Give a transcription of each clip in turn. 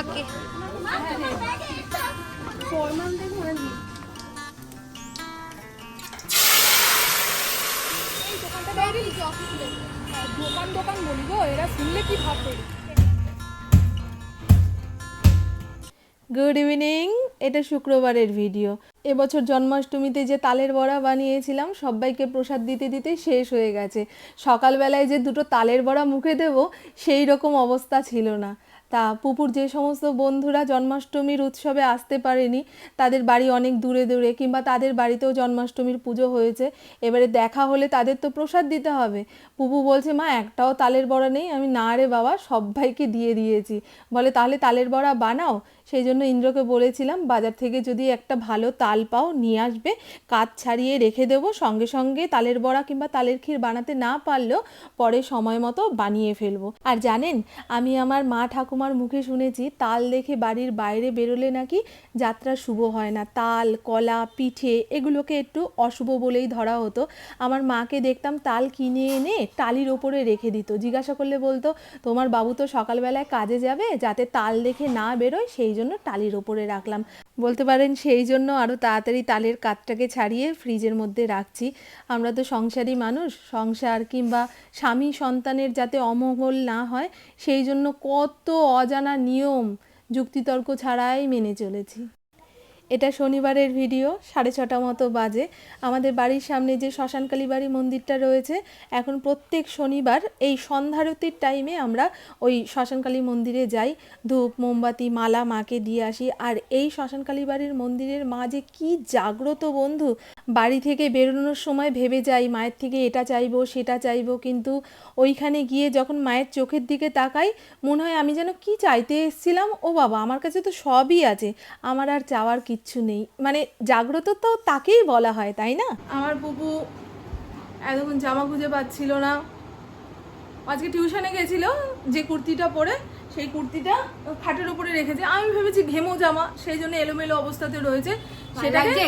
ওকে দোকান দোকান বলি গো এরা শুনলে কি ভাববে গুড ইভিনিং এটা শুক্রবারের ভিডিও এবছর জন্মাষ্টমীতে যে তালের বড়া বানিয়েছিলাম, সবাইকে প্রসাদ দিতে দিতে শেষ হয়ে গেছে। সকালবেলায় যে দুটো তালের বড়া মুখে দেব, সেই রকম অবস্থা ছিল না। তা পুপুর যে সমস্ত বন্ধুরা জন্মাষ্টমীর উৎসবে আসতে পারেনি, তাদের বাড়ি অনেক দূরে দূরে কিংবা তাদের বাড়িতেও জন্মাষ্টমীর পুজো হয়েছে, এবারে দেখা হলে তাদের তো প্রসাদ দিতে হবে। পুপু বলছে, মা, একটাও তালের বড়া নেই, আমি না রে বাবা সবাইকে দিয়ে দিয়েছি। বলে, তাহলে তালের বড়া বানাও সেই জন্য ইন্দ্রকে বলেছিলাম, বাজার থেকে যদি একটা ভালো তাল পাও, নিয়ে আসবে। কাজ ছাড়িয়ে রেখে দেবো। সঙ্গে সঙ্গে তালের বড়া কিংবা তালের ক্ষীর বানাতে না পারলেও পরে সময় মতো বানিয়ে ফেলব। আর জানেন, আমি আমার মা ঠাকুমার মুখে শুনেছি, তাল দেখে বাড়ির বাইরে বেরোলে নাকি যাত্রা শুভ হয় না। তাল, কলা, পিঠে এগুলোকে একটু অশুভ বলেই ধরা হতো। আমার মাকে দেখতাম তাল কিনে এনে টালির ওপরে রেখে দিত। জিজ্ঞাসা করলে বলতো, তোমার বাবু তো সকালবেলায় কাজে যাবে, যাতে তাল দেখে না বেরোয়, সেই জন্য টালির ওপরে রাখলাম। বলতে পারেন সেই জন্য আরও তাড়াতাড়ি তালের কাঠটাকে ছাড়িয়ে ফ্রিজের মধ্যে রাখছি। আমরা তো সংসারী মানুষ, সংসার কিংবা স্বামী সন্তানের যাতে অমঙ্গল না হয়, সেই জন্য কত অজানা নিয়ম যুক্তিতর্ক ছাড়াই মেনে চলেছি। এটা শনিবারের ভিডিও, সাড়ে ছটা মতো বাজে। আমাদের বাড়ির সামনে যে শ্মশানকালী বাড়ি মন্দিরটা রয়েছে, এখন প্রত্যেক শনিবার এই সন্ধ্যারতির টাইমে আমরা ওই শ্মশানকালী মন্দিরে যাই। ধূপ, মোমবাতি, মালা মাকে দিয়ে আসি। আর এই শ্মশানকালী বাড়ির মন্দিরের মা যে কী জাগ্রত বন্ধু বাড়ি থেকে বেরোনোর সময় ভেবে যাই মায়ের থেকে এটা চাইব সেটা চাইব। কিন্তু ওইখানে গিয়ে যখন মায়ের চোখের দিকে তাকাই মনে হয় আমি যেন কি চাইতে এসেছিলাম? ও বাবা আমার কাছে তো সবই আছে। আমার আর চাওয়ার কিচ্ছু নেই। মানে জাগ্রত তো তাকেই বলা হয় তাই না? আমার পুপু এতক্ষণ জামা খুঁজে পাচ্ছিল না। আজকে টিউশনে গেছিল যে কুর্তিটা পরে সেই কুর্তিটা খাটের উপরে রেখেছে। আমি ভেবেছি ঘেমো জামা সেই জন্য এলোমেলো অবস্থাতে রয়েছে। সেটাকে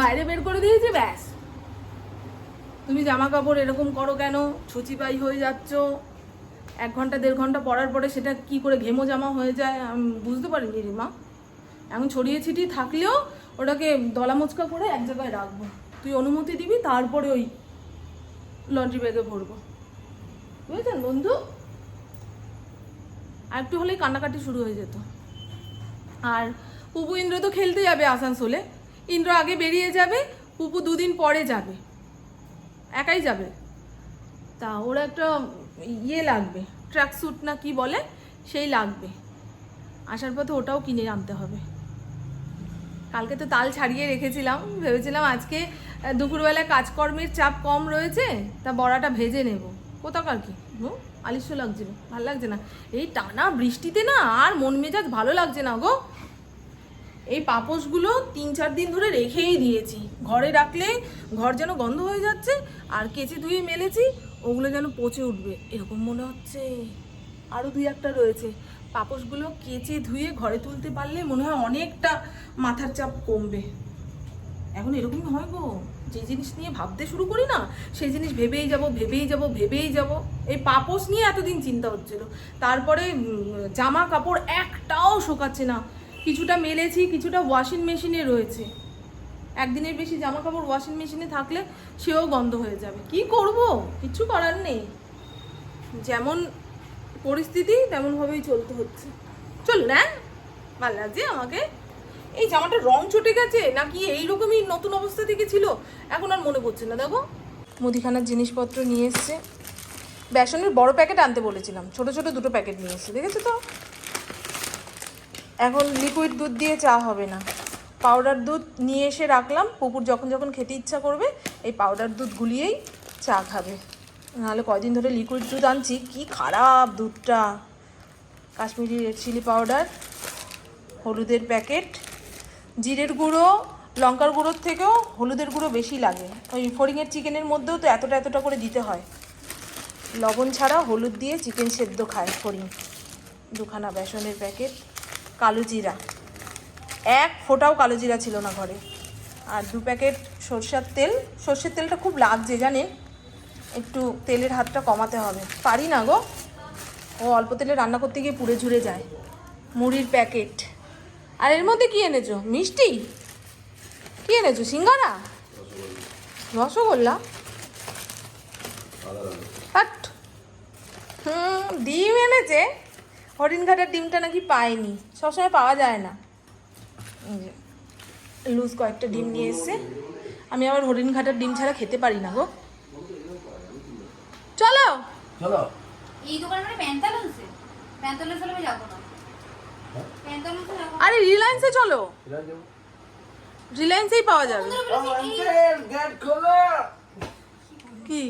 বাইরে বের করে দিয়েছে, ব্যাস। তুমি জামা কাপড় এরকম করো কেন? ছুচিপাই হয়ে যাচ্ছ। এক ঘণ্টা, দেড় ঘণ্টা পরার পরে সেটা কি করে ঘেমো জামা হয়ে যায়, আমি বুঝতে পারিনি রিমা এখন ছড়িয়ে ছিটিয়ে থাকলেও ওটাকে দলা মোচকা করে এক জায়গায় রাখব। তুই অনুমতি দিবি, তারপরে ওই লন্ড্রি ব্যাগে ভরবো। বুঝেছেন বন্ধু? আর একটু হলেই কান্নাকাটি শুরু হয়ে যেত। আর পুপু ইন্দ্র তো খেলতে যাবে আসানসোলে। ইন্দ্র আগে বেরিয়ে যাবে পুপু দুদিন পরে যাবে। একাই যাবে। তা ওর একটা ইয়ে লাগবে ট্র্যাক স্যুট না কি বলে সেই লাগবে। আসার পথে ওটাও কিনে আনতে হবে। কালকে তো তাল ছাড়িয়ে রেখেছিলাম ভেবেছিলাম আজকে আহ, দুপুরবেলায় কাজকর্মের চাপ কম রয়েছে তা বড়াটা ভেজে নেব। কোথাকার কি? হুম লাগছিল ভালো লাগছে না। এই টানা বৃষ্টিতে না আর মন মেজাজ ভালো লাগছে না গো। এই পাপোশগুলো তিন চার দিন ধরে রেখেই দিয়েছি। ঘরে রাখলে ঘর যেন গন্ধ হয়ে যাচ্ছে, আর কেচে ধুয়ে মেলেছি, ওগুলো যেন পচে উঠবে, এরকম মনে হচ্ছে। আরও দুই একটা রয়েছে। পাপোশগুলো কেচে ধুয়ে ঘরে তুলতে পারলে মনে হয় অনেকটা মাথার চাপ কমবে। এখন এরকমই হয় গো, যে জিনিস নিয়ে ভাবতে শুরু করি না, সেই জিনিস ভেবেই যাব ভেবেই যাব ভেবেই যাব। এই পাপোশ নিয়ে এতদিন চিন্তা হচ্ছিল। তারপরে জামা কাপড় একটাও শোকাচ্ছে না। কিছুটা মেলেছি, কিছুটা ওয়াশিং মেশিনে রয়েছে। একদিনের বেশি জামা কাপড় ওয়াশিং মেশিনে থাকলে সেও গন্ধ হয়ে যাবে। কি করব? কিচ্ছু করার নেই। যেমন পরিস্থিতি, তেমনভাবেই চলতে হচ্ছে। চলুন হ্যাঁ? ভালো লাগছে আমাকে এই জামাটার রং চটে গেছে, নাকি এইরকমই নতুন অবস্থা থেকে ছিল? এখন আর মনে পড়ছে না। দেখো, মুদিখানার জিনিসপত্র নিয়ে এসছে। বেসনের বড় প্যাকেট আনতে বলেছিলাম। ছোট ছোট দুটো প্যাকেট নিয়ে এসছে। দেখেছ তো? এখন লিকুইড দুধ দিয়ে চা হবে না। পাউডার দুধ নিয়ে এসে রাখলাম, পুকুর যখন যখন খেতে ইচ্ছা করবে, এই পাউডার দুধ গুলিয়েই চা খাবে। নাহলে কয়দিন ধরে লিকুইড দুধ আনছি, কি খারাপ দুধটা। কাশ্মীরি রেড চিলি পাউডার হলুদের প্যাকেট জিরের গুঁড়ো, লঙ্কার গুঁড়োর থেকেও হলুদের গুঁড়ো বেশি লাগে। ওই ফড়িংয়ের চিকেনের মধ্যেও তো এতটা এতটা করে দিতে হয়। লবণ ছাড়া হলুদ দিয়ে চিকেন সেদ্ধ খায় ফড়িং। দুখানা বেসনের প্যাকেট কালো জিরা। এক ফোঁটাও কালো জিরা ছিল না ঘরে। আর দু প্যাকেট সরষের তেল। সর্ষের তেলটা খুব লাগছে জানেন একটু তেলের হাতটা কমাতে হবে। পারি না গো। ও অল্প তেলে রান্না করতে গিয়ে পুড়ে ঝুড়ে যায়। মুড়ির প্যাকেট। আর এর মধ্যে কী এনেছো? মিষ্টি? কি এনেছো? সিঙ্গারা? রসগোল্লা। হুম ডিম এনেছে। হরিণঘাটার ডিমটা নাকি পায়নি সবসময় পাওয়া যায় না। লুজ কয়েকটা ডিম নিয়ে এসছে। আমি আবার হরিণঘাটার ডিম ছাড়া খেতে পারি না গো। চলো। চলো। এই দোকানে মানে প্যান্টালুন্সে প্যান্টালুন্সে আমি যাব না। আরে রিলায়েন্সে চলো। রিলায়েন্সেই পাওয়া যাবে। কি?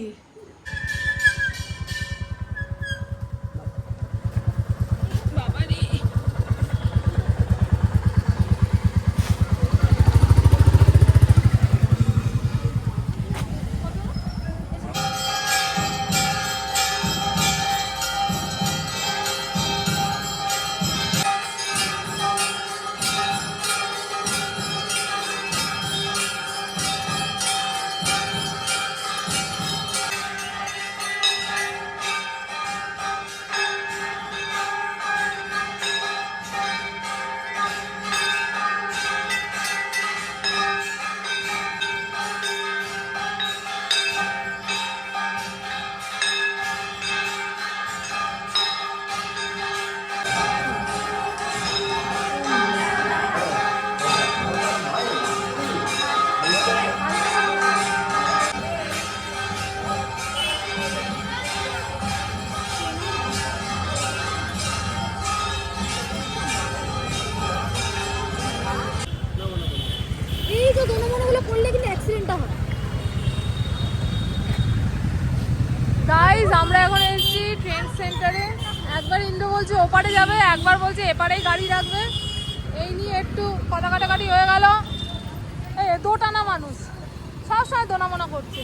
এপারেই গাড়ি রাখবে। এই নিয়ে একটু কথা কাটাকাটি হয়ে গেল। এই দোটানা মানুষ সবসময় দোনামোনা করছে।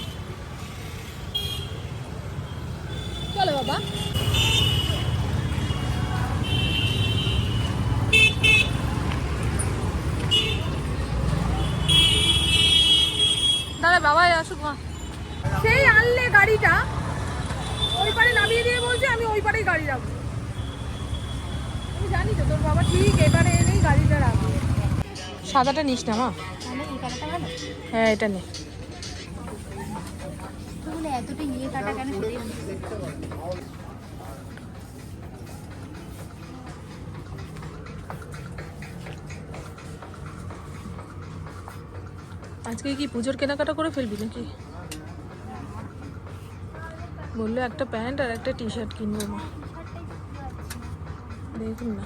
চলো বাবা। দাদা, বাবাই আসুক সেই আনলে গাড়িটা, ওই পারে নামিয়ে দিয়ে বলছে, আমি ওই পারেই গাড়ি রাখব। বাবা ঠিক এবারে এনেই গাড়িটা রাখবে সাদাটা নিস না মা। হ্যাঁ এটা নে। এতটা ইয়ে কাটা কেন আজকে কি পুজোর কেনাকাটা করে ফেলবি নাকি? বলল একটা প্যান্ট আর একটা টি শার্ট কিনবো মা। দেখুন না।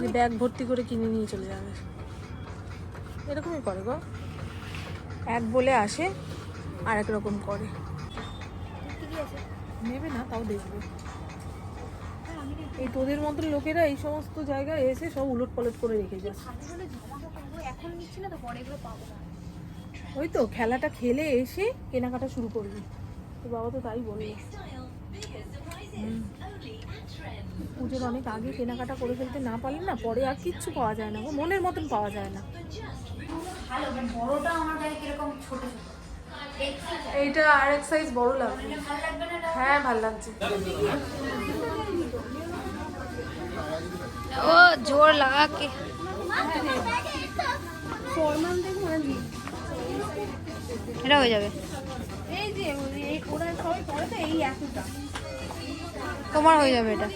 যে ব্যাগ ভর্তি করে কিনে নিয়ে চলে যাবে। এরকমই করে গো। এক বলে আসে আর এক রকম করে। নেবে না, তাও দেখবে। এই তোদের মতন লোকেরা এই সমস্ত জায়গায় এসে সব উলট পালট করে রেখে যায়। ওই তো, খেলাটা খেলে এসে কেনাকাটা শুরু করবি। তো বাবা তো তাই হুম। পুজোর অনেক আগে কেনাকাটা করে ফেলতে না পারলে না পরে আর কিচ্ছু পাওয়া যায় না গো মনের মতন পাওয়া যায় না। ভালো মানে বড়টা আমার গায়ে কীরকম ছোট ছোট। এইটা আর এক সাইজ বড় লাগবে। ভালো লাগবে না হ্যাঁ ভালো লাগছে। ও জোর লাগা কে? ফরমাল দেখো এটা হয়ে যাবে। এই যে ওরা সবাই পরে তো এই এতটা। তোমার হয়ে যাবে এটা।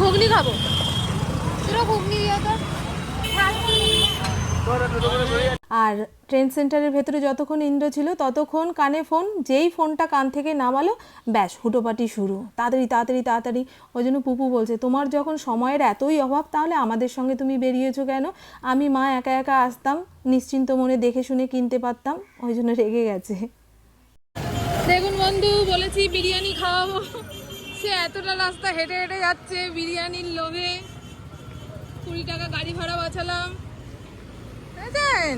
ঘুগনি খাব। ঘুগনি আর ট্রেন সেন্টারের ভেতরে যতক্ষণ ইন্দ্র ছিল, ততক্ষণ কানে ফোন, যেই ফোনটা কান থেকে নামালো, ব্যাস, হুটোপাটি শুরু। তাড়াতাড়ি তাড়াতাড়ি তাড়াতাড়ি। ওই জন্য পুপু বলছে, তোমার যখন সময়ের এতই অভাব, তাহলে আমাদের সঙ্গে তুমি বেরিয়েছো কেন? আমি মা একা একা আসতাম, নিশ্চিন্ত মনে দেখে শুনে কিনতে পারতাম, ওই জন্য রেগে গেছে। দেখুন বন্ধু, বলেছি বিরিয়ানি খাওয়াবো। সে এতটা রাস্তা হেঁটে হেঁটে যাচ্ছে বিরিয়ানির লোভে। কুড়ি টাকা গাড়ি ভাড়া বাঁচালাম। বুঝেছেন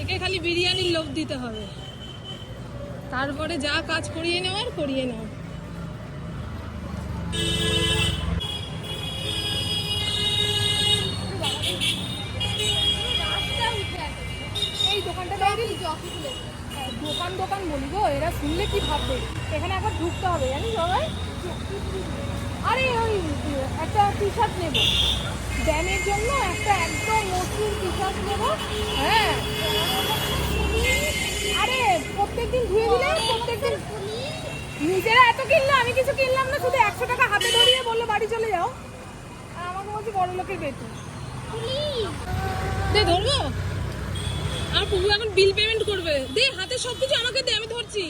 একে খালি বিরিয়ানির লোভ দিতে হবে। তারপরে যা কাজ করিয়ে নেওয়ার করিয়ে নাও। এই দোকানটা বাইরে অফিস। দোকান দোকান বলি গো এরা শুনলে কি ভাববে? এখানে একবার ঢুকতে হবে জানিস সবাই আরে ওই একটা টি শার্ট নেব। ড্যামের জন্য একটা একদম মসৃণ টি শার্ট নেব। হ্যাঁ। আরে প্রত্যেকদিন ধুয়ে দিলে প্রত্যেকদিন নিজেরা এত কিনলো আমি কিছু কিনলাম না শুধু একশো টাকা হাতে ধরিয়ে বলল বাড়ি চলে যাও। আর আমাকে বলছে বড় লোকের বেতন দে ধরবো? আর প্রভু এখন বিল পেমেন্ট করবে। দে হাতে সব কিছু আমাকে দে আমি ধরছি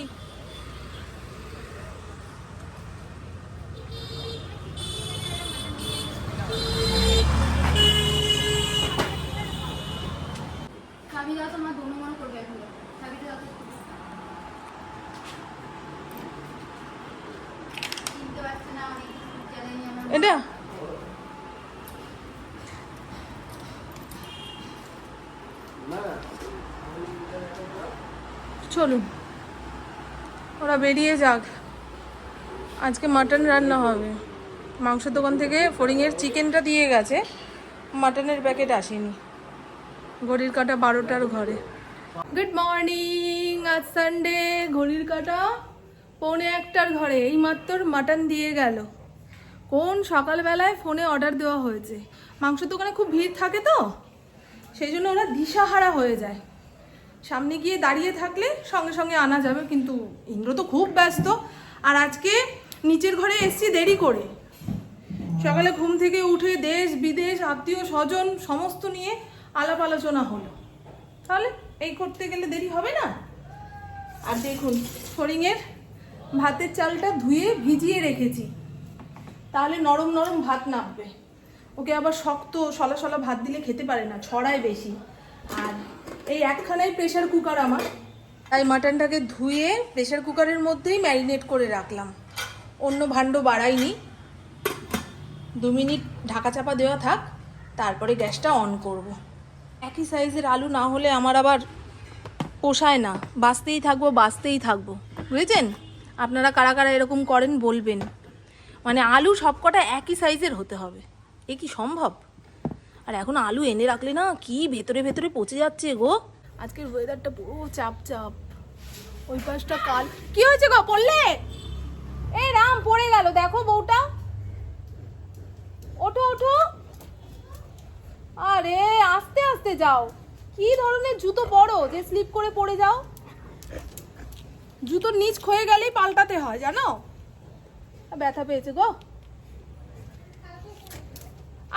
চাবি দাও তোমার দোনো মনে করবে এখন চাবিটা দাও তো। চিনতে পারছে না অনেক চ্যালেঞ্জ আমার এটা চলুন। ওরা বেরিয়ে যাক। আজকে মাটন রান্না হবে। মাংসের দোকান থেকে ফড়িংয়ের চিকেনটা দিয়ে গেছে। মাটনের প্যাকেট আসেনি। ঘড়ির কাটা বারোটার ঘরে। গুড মর্নিং আজ সানডে ঘড়ির কাটা পৌনে একটার ঘরে। এই মাত্র মাটন দিয়ে গেল। কোন সকালবেলায় ফোনে অর্ডার দেওয়া হয়েছে? মাংসের দোকানে খুব ভিড় থাকে তো? সেই জন্য ওরা দিশাহারা হয়ে যায়। সামনে গিয়ে দাঁড়িয়ে থাকলে সঙ্গে সঙ্গে আনা যাবে, কিন্তু ইন্দ্র তো খুব ব্যস্ত। আর আজকে নিচের ঘরে এসছি দেরি করে। সকালে ঘুম থেকে উঠে দেশ, বিদেশ, আত্মীয়, স্বজন সমস্ত নিয়ে আলাপ আলোচনা হলো। তাহলে এই করতে গেলে দেরি হবে না? আর দেখুন ফড়িংয়ের ভাতের চালটা ধুয়ে ভিজিয়ে রেখেছি। তাহলে নরম নরম ভাত নামবে। ওকে আবার শক্ত সলা সলা ভাত দিলে খেতে পারে না, ছড়ায় বেশি। আর এই একখানাই প্রেশার কুকার আমার। তাই মাটনটাকে ধুয়ে প্রেশার কুকারের মধ্যেই ম্যারিনেট করে রাখলাম। অন্য ভাণ্ড বাড়াইনি। দু মিনিট ঢাকা চাপা দেওয়া থাক, তারপরে গ্যাসটা অন করব। একই সাইজের আলু না হলে আমার আবার পোষায় না। বাঁচতেই থাকব বাঁচতেই থাকব। বুঝেছেন? আপনারা কারা কারা এরকম করেন বলবেন। মানে আলু সবকটা একই সাইজের হতে হবে। এ কি সম্ভব? আর এখন আলু এনে রাখলে না কি ভেতরে ভেতরে পচে যাচ্ছে গো। আজকের ওয়েদারটা পুরো চাপ চাপ। ওই পাশটা কাল। কি হয়েছে গো? পড়লে? এই রাম, পড়ে গেল। দেখো বউটা। ওঠো ওঠো। আরে, আস্তে আস্তে যাও। কি ধরনের জুতো বড় যে স্লিপ করে পড়ে যাও। জুতোর নিচ ক্ষয়ে গেলেই পাল্টাতে হয়, জানো? ব্যথা পেয়েছে গো।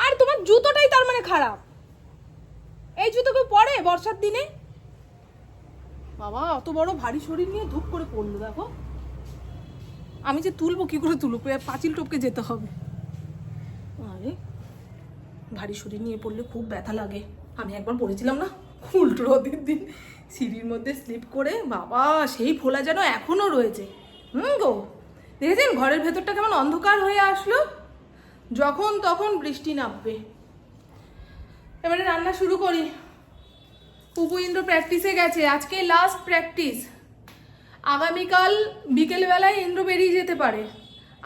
আর তোমার জুতোটাই তার মানে খারাপ। এই জুতো কেউ পরে বর্ষার দিনে? বাবা, অত বড় ভারী শরীর নিয়ে ধূপ করে পড়ল, দেখো। আমি যে তুলবো কি করে তুলবো? পাঁচিল টপকে যেতে হবে। আরে, ভারী শরীর নিয়ে পড়লে খুব ব্যথা লাগে। আমি একবার পড়েছিলাম না, উল্টো রোদের দিন। সিঁড়ির মধ্যে স্লিপ করে, বাবা, সেই ফোলা যেন এখনও রয়েছে। হুম গো, দেখেছেন? ঘরের ভেতরটা কেমন অন্ধকার হয়ে আসলো। যখন তখন বৃষ্টি নামবে। এবারে রান্না শুরু করি। পুপু ইন্দ্র প্র্যাকটিসে গেছে। আজকে লাস্ট প্র্যাকটিস আগামীকাল বিকেলবেলায় ইন্দ্র বেরিয়ে যেতে পারে।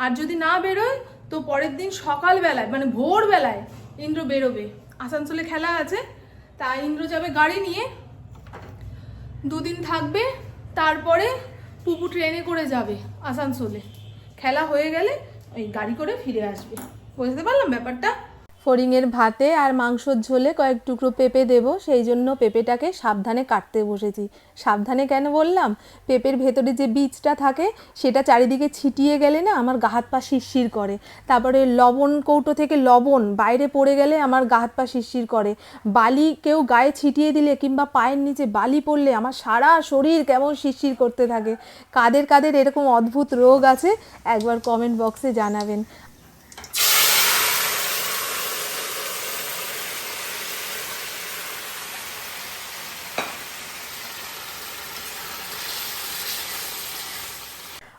আর যদি না বেরোয়, তো পরের দিন সকালবেলায় মানে ভোরবেলায় ইন্দ্র বেরোবে। আসানসোলে খেলা আছে, তা ইন্দ্র যাবে গাড়ি নিয়ে। দুদিন থাকবে, তারপরে পুপু ট্রেনে করে যাবে আসানসোলে। খেলা হয়ে গেলে ওই গাড়ি করে ফিরে আসবে। বুঝতে পারলাম ব্যাপারটা? ফড়িংয়ের ভাতে আর মাংসর ঝোলে কয়েক টুকরো পেঁপে দেবো, সেই জন্য পেঁপেটাকে সাবধানে কাটতে বসেছি। সাবধানে কেন বললাম? পেঁপের ভেতরে যে বীজটা থাকে, সেটা চারিদিকে ছিটিয়ে গেলে না আমার গা হাত পা শিরশির করে। তারপরে লবণ, কৌটো থেকে লবণ বাইরে পড়ে গেলে আমার গা হাত পা শিরশির করে। বালি কেউ গায়ে ছিটিয়ে দিলে কিংবা পায়ের নিচে বালি পড়লে আমার সারা শরীর কেমন শিরশির করতে থাকে। কাদের কাদের এরকম অদ্ভুত রোগ আছে, একবার কমেন্ট বক্সে জানাবেন।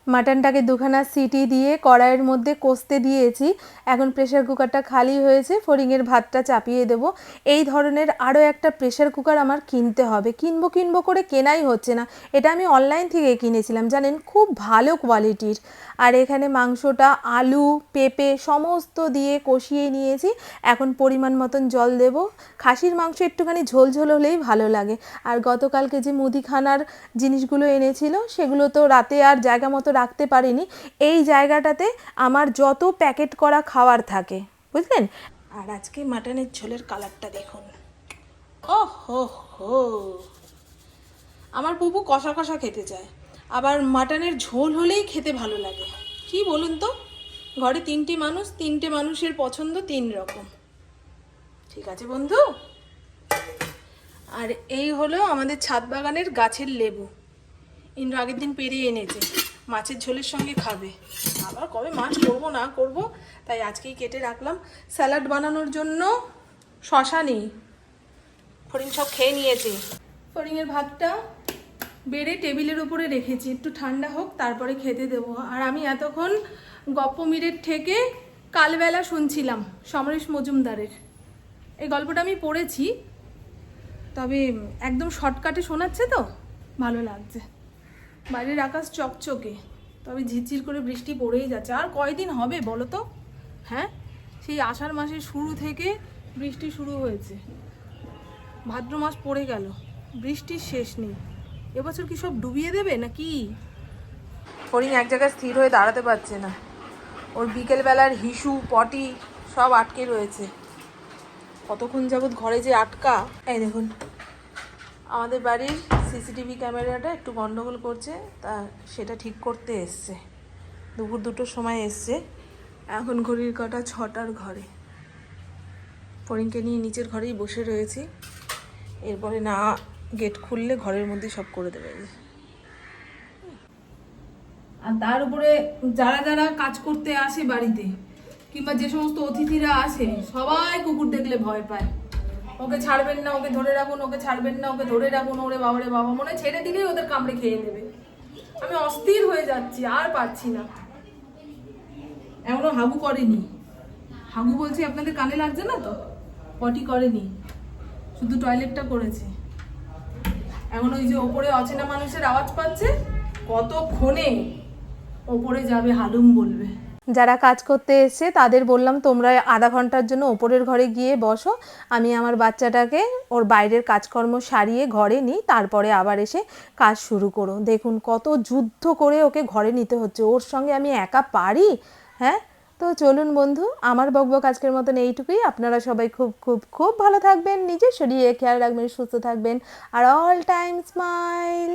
মাটনটাকে দুখানা সিটি দিয়ে কড়াইয়ের মধ্যে কষতে দিয়েছি। এখন প্রেশার কুকারটা খালি হয়েছে, ফড়িংয়ের ভাতটা চাপিয়ে দেব। এই ধরনের আরও একটা প্রেশার কুকার আমার কিনতে হবে। কিনবো কিনবো করে কেনাই হচ্ছে না। এটা আমি অনলাইন থেকে কিনেছিলাম, জানেন? খুব ভালো কোয়ালিটির আর এখানে মাংসটা, আলু, পেঁপে সমস্ত দিয়ে কষিয়ে নিয়েছি। এখন পরিমাণ মতন জল দেব। খাসির মাংস একটুখানি ঝোল ঝোল হলেই ভালো লাগে। আর গতকালকে যে মুদিখানার জিনিসগুলো এনেছিল, সেগুলো তো রাতে আর জায়গা মতো রাখতে পারিনি, এই জায়গাটাতে আমার যত প্যাকেট করা খাওয়ার থাকে, বুঝলেন? আর আজকে মাটনের ঝোলের কালারটা দেখুন। ও হো হো। আমার পুপু কষা কষা খেতে চায়। আবার মাটনের ঝোল হলেই খেতে ভালো লাগে। কি বলুন তো? ঘরে তিনটে মানুষ, তিনটে মানুষের পছন্দ তিন রকম। ঠিক আছে বন্ধু? আর এই হলো আমাদের ছাদ বাগানের গাছের লেবু। ইন্দ্র আগের দিন পেরিয়ে এনেছে। মাছের ঝোলের সঙ্গে খাবে। আবার কবে মাছ করব না করব, তাই আজকেই কেটে রাখলাম। স্যালাড বানানোর জন্য শশা নেই। ফড়িং সব খেয়ে নিয়েছে। ফড়িংয়ের ভাতটা বেড়ে টেবিলের উপরে রেখেছি। একটু ঠান্ডা হোক, তারপরে খেতে দেবো। আর আমি এতক্ষণ গপ্প মিরের থেকে কালবেলা শুনছিলাম, সমরেশ মজুমদারের। এই গল্পটা আমি পড়েছি, তবে একদম শর্টকাটে শোনাচ্ছে তো? ভালো লাগছে। বাইরের আকাশ চকচকে, তবে ঝিরঝির করে বৃষ্টি পড়েই যাচ্ছে। আর কয়দিন হবে বলো তো? হ্যাঁ? সেই আষাঢ় মাসের শুরু থেকে বৃষ্টি শুরু হয়েছে। ভাদ্র মাস পড়ে গেল, বৃষ্টির শেষ নেই। এবছর কি সব ডুবিয়ে দেবে নাকি? ফড়িং এক জায়গায় স্থির হয়ে দাঁড়াতে পারছে না। ওর বিকেলবেলার হিসু, পটি সব আটকে রয়েছে। কতক্ষণ যাবৎ ঘরে যে আটকা? এই দেখুন। আমাদের বাড়ির সিসিটিভি ক্যামেরাটা একটু গন্ডগোল করছে, তা সেটা ঠিক করতে এসছে। দুপুর দুটোর সময় এসছে। এখন ঘড়ির কাটা ছটার ঘরে। ফড়িংকে নিয়ে নিচের ঘরেই বসে রয়েছি। এরপরে না, গেট খুললে ঘরের মধ্যে সব করে দেবে। আর তার উপরে যারা যারা কাজ করতে আসে বাড়িতে, কিংবা যে সমস্ত অতিথিরা আসে, সবাই কুকুর দেখলে ভয় পায়। ওকে ছাড়বেন না, ওকে ধরে রাখুন, ওকে ছাড়বেন না, ওকে ধরে রাখুন, ওরে বাবারে বাবা, মনে ছেড়ে দিলেই ওদের কামড়ে খেয়ে নেবে। আমি অস্থির হয়ে যাচ্ছি, আর পাচ্ছি না। এমনও হাগু করেনি। হাগু বলছি, আপনাদের কানে লাগছে না তো? পটি করেনি। শুধু টয়লেটটা করেছে। এখন ওই যে ওপরে অচেনা মানুষের আওয়াজ পাচ্ছে, কতক্ষণে ওপরে যাবে হালুম বলবে। যারা কাজ করতে এসছে, তাদের বললাম, তোমরা আধা ঘণ্টার জন্য ওপরের ঘরে গিয়ে বসো। আমি আমার বাচ্চাটাকে ওর বাইরের কাজকর্ম সারিয়ে ঘরে নিই, তারপরে আবার এসে কাজ শুরু করো। দেখুন, কত যুদ্ধ করে ওকে ঘরে নিতে হচ্ছে। ওর সঙ্গে আমি একা পারি? হ্যাঁ? তো চলুন বন্ধু, আমার বকবক আজকের মতন এইটুকুই। আপনারা সবাই খুব খুব খুব ভালো থাকবেন, নিজের শরীরে খেয়াল রাখবেন, সুস্থ থাকবেন। আর অল টাইম স্মাইল